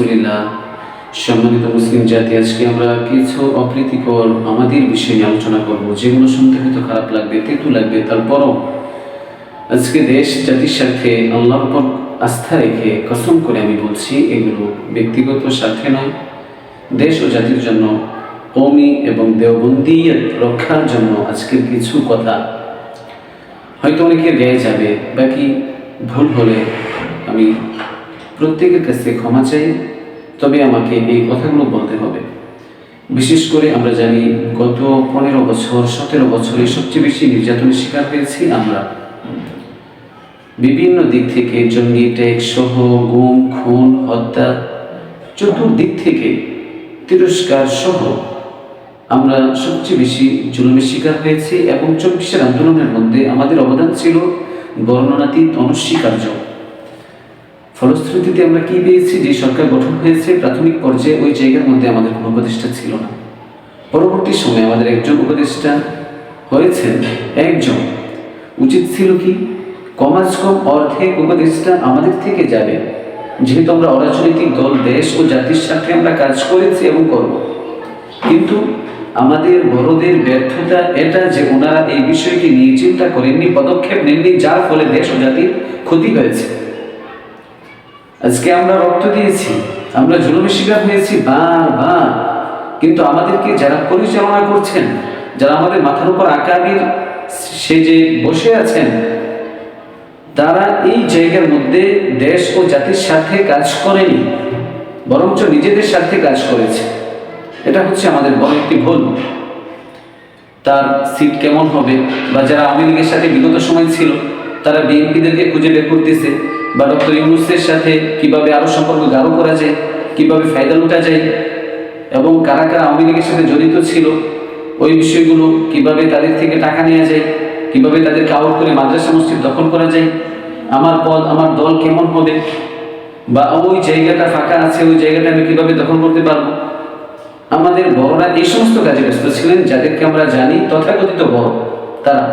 রসুলিল্লাহ সম্মানিত মুসলিম জাতি, আজকে আমরা কিছু অপ্রীতিকর আমাদের বিষয় নিয়ে আলোচনা করব। যেগুলো শুনতে হয়তো খারাপ লাগবে, তেতু লাগবে, তারপরও আজকে দেশ জাতির সাথে আল্লাহর উপর আস্থা রেখে কসম করে আমি বলছি, এগুলো ব্যক্তিগত স্বার্থে নয়। দেশ ও জাতির জন্য কৌমি এবং দেওবন্দিয়ত রক্ষার জন্য আজকের কিছু কথা। হয়তো অনেকের গায়ে যাবে, বাকি ভুল হলে আমি প্রত্যেকের কাছে ক্ষমা চাই, তবে আমাকে এই কথাগুলো বলতে হবে। বিশেষ করে আমরা জানি গত পনেরো বছর, সতেরো বছরে সবচেয়ে বেশি নির্যাতনের শিকার হয়েছি আমরা। বিভিন্ন দিক থেকে জঙ্গি ট্যাক্স সহ গুম, খুন, হত্যা, চতুর্দিক থেকে তিরস্কার সহ আমরা সবচেয়ে বেশি জুলুমের শিকার হয়েছি এবং চব্বিশের আন্দোলনের মধ্যে আমাদের অবদান ছিল বর্ণনাতীত অনস্বীকার্য। ফলশ্রুতিতে আমরা কি পেয়েছি? যে সরকার গঠন হয়েছে, প্রাথমিক পর্যায়ে ওই জায়গার মধ্যে আমাদের কোনো উপদেষ্টা ছিল না। পরবর্তী সময়ে আমাদের একজন উপদেষ্টা হয়েছেন একজন। উচিত ছিল কি? কমাজ কম অর্ধেক উপদেষ্টা আমাদের থেকে যাবে। যেহেতু আমরা অরাজনৈতিক দল, দেশ ও জাতির স্বার্থে আমরা কাজ করেছি এবং করব। কিন্তু আমাদের বড়দের ব্যর্থতা এটা যে ওনারা এই বিষয়টি নিয়ে চিন্তা করেননি, পদক্ষেপ নেননি, যার ফলে দেশ ও জাতির ক্ষতি হয়েছে। আজকে আমরা রক্ত দিয়েছি, আমরা জুলুমের শিকার হয়েছি বারবার কিন্তু আমাদেরকে যারা পরিচালনা করছেন, যারা আমাদের মাথার উপর আকাবির সে যে বসে আছেন, তারা এই জায়গার মধ্যে দেশ ও জাতির সাথে কাজ করেনি, বরঞ্চ নিজেদের স্বার্থে কাজ করেছে। এটা হচ্ছে আমাদের বড় একটি ভুল। তার সিট কেমন হবে? বা যারা আওয়ামী লীগের সাথে বিগত সময় ছিল তারা বিএনপিদেরকে খুঁজে বের করতেছে বা ডক্টর ইউনুসের সাথে কীভাবে আরও সম্পর্ক গাঢ় করা যায়, কীভাবে ফায়দা লুটা যায় এবং কারা কারা আওয়ামী লীগের সাথে জড়িত ছিল, ওই বিষয়গুলো কীভাবে তাদের থেকে টাকা নেওয়া যায়, কীভাবে তাদেরকে আউট করে মাদ্রাসা মসজিদ দখল করা যায়, আমার পদ, আমার দল কেমন হবে বা ওই জায়গাটা ফাঁকা আছে, ওই জায়গাটা আমি কীভাবে দখল করতে পারব? আমাদের বড়রা এই সমস্ত কাজে ব্যস্ত ছিলেন, যাদেরকে আমরা জানি, তথাকথিত বড় তারা।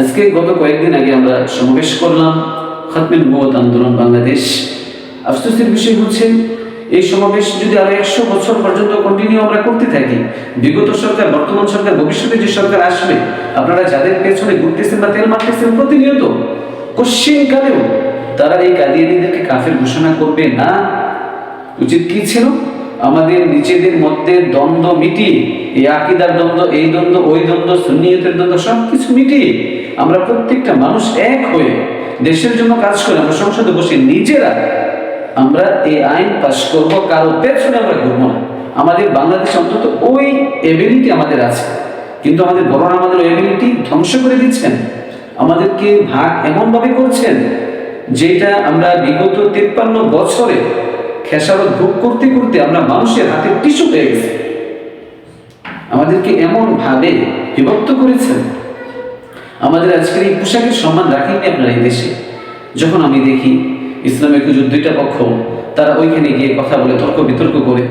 আজকে গত কয়েকদিন আগে আমরা সমাবেশ করলাম খাতমিল মুবত আন্দোলন বাংলাদেশ। আফসোসের বিষয় হচ্ছে, এই সমাবেশ যদি আরও একশো বছর পর্যন্ত কন্টিনিউ আমরা করতে থাকি, বিগত সরকার, বর্তমান সরকার, ভবিষ্যতে যে সরকার আসবে, আপনারা যাদের পেছনে ঘুরতেছেন বা তেল মারতেছেন প্রতিনিয়ত কোশ্চিনকালেও তারা এই কাদিয়ানিদেরকে কাফের ঘোষণা করবে না। উচিত কি ছিল? আমাদের নিজেদের মধ্যে দ্বন্দ্ব মিটিয়ে, এই আকিদার দ্বন্দ্ব, এই দ্বন্দ্ব, ওই দ্বন্দ্ব, সুন্নিয়তের দ্বন্দ্ব সব কিছু মিটিয়ে আমরা প্রত্যেকটা মানুষ এক হয়ে দেশের জন্য কাজ করে, আমরা সংসদে বসে নিজেরা আমরা এই আইন পাশ করব, কারও পেছনে আমরা ঘুরবো না। আমাদের বাংলাদেশ অন্তত ওই এবিলিটি আমাদের আছে। কিন্তু আমাদের বড়রা আমাদের ওই এবিলিটি ধ্বংস করে দিচ্ছেন। আমাদেরকে ভাগ এমনভাবে করছেন যেটা আমরা বিগত তেপ্পান্ন বছরে খেসারত ভোগ করতে করতে আমরা মানুষের হাতে টিস্যু হয়ে গেছি। আমাদেরকে এমন ভাবে বিভক্ত করেছেন। আমাদের আজকের এই পোশাকের সম্মান রাখেননি আপনারা এই দেশে। যখন আমি দেখি ইসলামিক হুজুর দুইটা পক্ষ, তারা ওইখানে গিয়ে কথা বলে, তর্ক বিতর্ক করে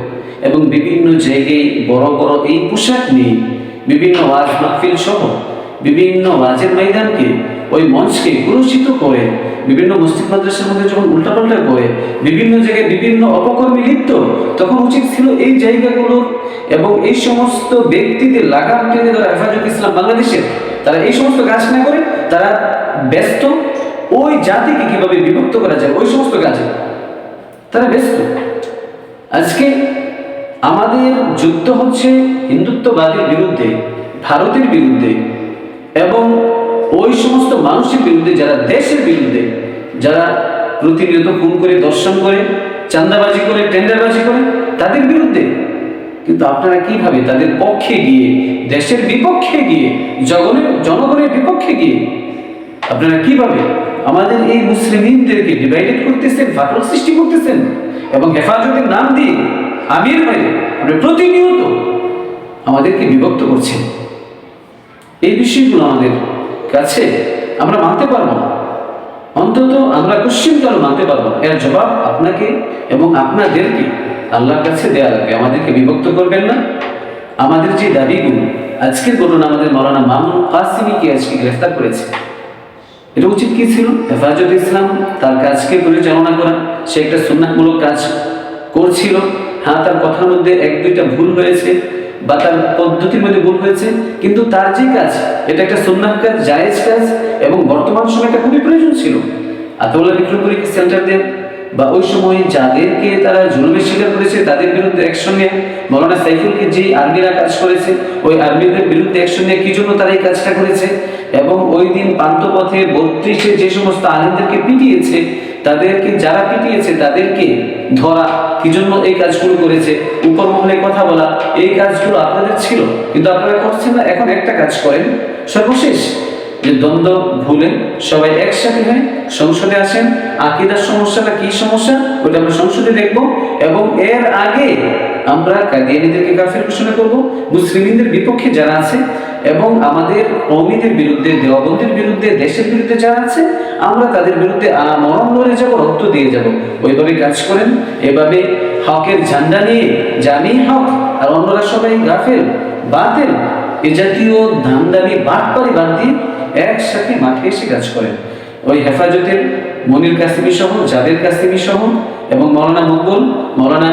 এবং বিভিন্ন জায়গায় বড় বড় এই পোশাক নিয়ে বিভিন্ন ওয়াজ মাহফিল সহ বিভিন্ন ওয়াজের ময়দানকে, ওই মঞ্চকে কুলসিত করে, বিভিন্ন মসজিদ মাদ্রাসার মধ্যে যখন উল্টাপাল্টা করে, বিভিন্ন জায়গায় বিভিন্ন অপকর্মী লিপ্ত, তখন উচিত ছিল এই জায়গাগুলো এবং এই সমস্ত ব্যক্তিদের লাগাম টেনে ধরা হেফাজত ইসলাম বাংলাদেশের তারা এই সমস্ত কাজ না করে তারা ব্যস্ত ওই জাতিকে কীভাবে বিভক্ত করা যায়, ওই সমস্ত কাজে। তারা ব্যস্ত। আজকে আমাদের যুদ্ধ হচ্ছে হিন্দুত্ববাদের বিরুদ্ধে, ভারতের বিরুদ্ধে, এবং ওই সমস্ত মানুষের বিরুদ্ধে, যারা দেশের বিরুদ্ধে, যারা প্রতিনিয়ত খুন করে, দর্শন করে চান্দাবাজি করে, টেন্ডারবাজি করে, তাদের বিরুদ্ধে কিন্তু আপনারা কীভাবে তাদের পক্ষে গিয়ে, দেশের বিপক্ষে গিয়ে, জগনের, জনগণের বিপক্ষে গিয়ে, আপনারা কীভাবে আমাদের এই মুসলিমদেরকে ডিভাইডেড করতেছেন ফাটল সৃষ্টি করতেছেন এবং হেফাজতের নাম দিয়ে আমির হয়ে আপনি প্রতিনিয়ত আমাদেরকে বিভক্ত করছেন? এই বিষয়গুলো আমাদের কাছে আমরা মানতে পারব না। অন্তত আমরা কুশ্চিনকাল মানতে পারব না? এর জবাব আপনাকে এবং আপনাদেরকে আল্লাহর কাছে দেয়া লাগবে। আমাদেরকে বিভক্ত করবেন না। আমাদের যে দাবিগুলো, আজকের ঘটনা আমাদের মৌলানা মামুন কাসিমিকে আজকে গ্রেফতার করেছে? এটা উচিত কি ছিল? হেফাজত ইসলাম, তার কাজকে পরিচালনা করা, সে একটা সুন্নাতমূলক কাজ করছে ছিল হ্যাঁ তার কথার মধ্যে এক দুইটা ভুল হয়েছে বা তার পদ্ধতির মধ্যে ভুল হয়েছে, কিন্তু তার যে কাজ, এটা একটা সুন্নাহ কাজ, জায়েজ কাজ, এবং বর্তমান সময় এটা খুবই প্রয়োজন ছিল। আতৌলা বিক্রমপুরী সেন্টার দেন? বা ওই সময় যাদেরকে তারা জুলুমের শিকার করেছে, তাদের বিরুদ্ধে নিয়ে, মৌলানা সাইফুলকে যে আর্মিরা কাজ করেছে, ওই আর্মিদের বিরুদ্ধে নিয়ে কি জন্য তারা এই কাজটা করেছে? এবং ওই দিন পান্থপথে বত্রিশে যে সমস্ত আলিমদেরকে পিটিয়েছে, তাদেরকে যারা পিটিয়েছে, তাদেরকে ধরা কি জন্য এই কাজগুলো করেছে? উপর মহলে কথা বলা, এই কাজগুলো আপনাদের ছিল, কিন্তু আপনারা করছেন না, এখন একটা কাজ করেন। সর্বশেষ যে দ্বন্দ্ব ভুলে সবাই একসাথে হয়ে সংসদে আসেন। আকিদার সমস্যাটা কি সমস্যা? ওটা আমরা সংসদে দেখব। এবং এর আগে আমরা কাদিয়ানিদেরকে কাফের ঘোষণা করব। মুসলিমদের বিপক্ষে যারা আছে এবং আমাদের কৌমিদের বিরুদ্ধে দেওয়াবন্দের বিরুদ্ধে, দেশের বিরুদ্ধে যারা আছে, আমরা তাদের বিরুদ্ধে মরণ লড়ে যাব, রক্ত দিয়ে যাব। ওইভাবে কাজ করেন। এভাবে হকের ঝান্ডা নিয়ে জানি হক আর অন্যরা সবাই গাফেল, বাতিল। এ জাতীয় ধান্দামি বাটপারি বাদ দিয়ে একসাথে মাঠে এসে কাজ করেন। ওই হেফাজতের মনির কাসিমি সহ জাদের কাসিমি সহ এবং মৌলানা মকবুল মৌলানা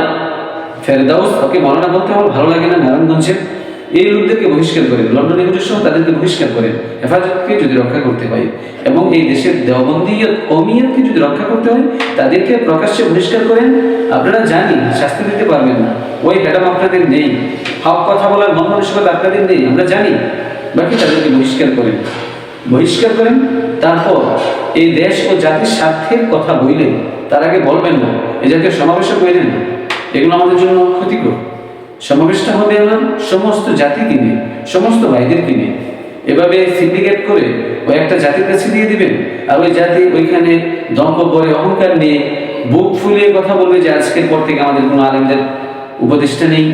ফেরদাউস, ওকে মৌলানা বলতে আমার ভালো লাগে না, নারায়ণগঞ্জের। এই লোকদেরকে বহিষ্কার করেন লন্ডন সহ তাদেরকে বহিষ্কার করেন হেফাজতকে যদি রক্ষা করতে হয় এবং এই দেশের দেওবন্দিয়ত কমিয়তকে যদি রক্ষা করতে হয়, তাদেরকে প্রকাশ্যে বহিষ্কার করেন, আপনারা জানি শাস্তি দিতে পারবেন না। ওই ম্যাডাম আপনাদের নেই হক কথা বলার মন মানসিকতা আপনাদের নেই, আমরা জানি। বাকি তাদেরকে বহিষ্কার করেন। বহিষ্কার করেন তারপর এই দেশ ও জাতির স্বার্থের কথা বললেন তার আগে বলবেন না এই জাতীয় সমাবেশও বললেন না। এগুলো আমাদের জন্য ক্ষতিকর। সমাবেশটা হবে আমার সমস্ত জাতিকে নিয়ে, সমস্ত ভাইদেরকে নিয়ে। এভাবে সিন্ডিকেট করে ওই একটা জাতির কাছে দিয়ে দিবেন, আর ওই জাতি ওইখানে দম্ভ করে অহংকার নিয়ে বুক ফুলিয়ে কথা বলবে যে আজকের পর থেকে আমাদের কোনো আলেমদের উপদেষ্টা নেই।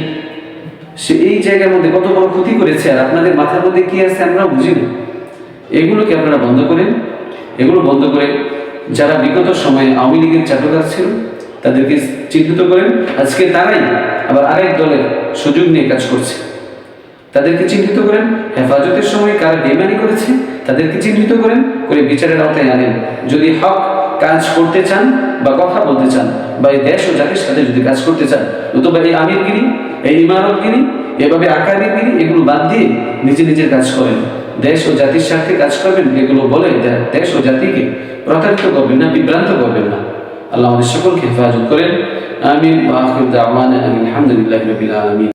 সে এই জায়গার মধ্যে কত বড় ক্ষতি করেছে, আর আপনাদের মাথার মধ্যে কি আছে আমরা বুঝি না এগুলোকে আপনারা বন্ধ করেন। এগুলো বন্ধ করে যারা বিগত সময়ে আওয়ামী লীগের চাটুকার ছিল, তাদেরকে চিহ্নিত করেন। আজকে তারাই আবার আরেক দলের সুযোগ নিয়ে কাজ করছে। তাদেরকে চিহ্নিত করেন। হেফাজতের সময় কারা বেমানি করেছে, তাদেরকে চিহ্নিত করেন। করে বিচারের আওতায় আনেন। যদি হক কাজ করতে চান বা কথা বলতে চান, বা এই দেশ ও জাতির সাথে যদি কাজ করতে চান নতুবা এই আমিরগিরি, এই ইমারতগিরি, এভাবে আকাবিরগিরি এগুলো বাদ দিয়ে নিজে নিজের কাজ করেন। দেশ ও জাতির স্বার্থে কাজ করবেন, এগুলো বলে দেশ ও জাতিকে প্রতারিত করবেন না, বিভ্রান্ত করবেন না। আল্লাহ আমাদের সকলকে হেফাজত করেন। আমিন। আলহামদুলিল্লাহ রবিল আলামিন।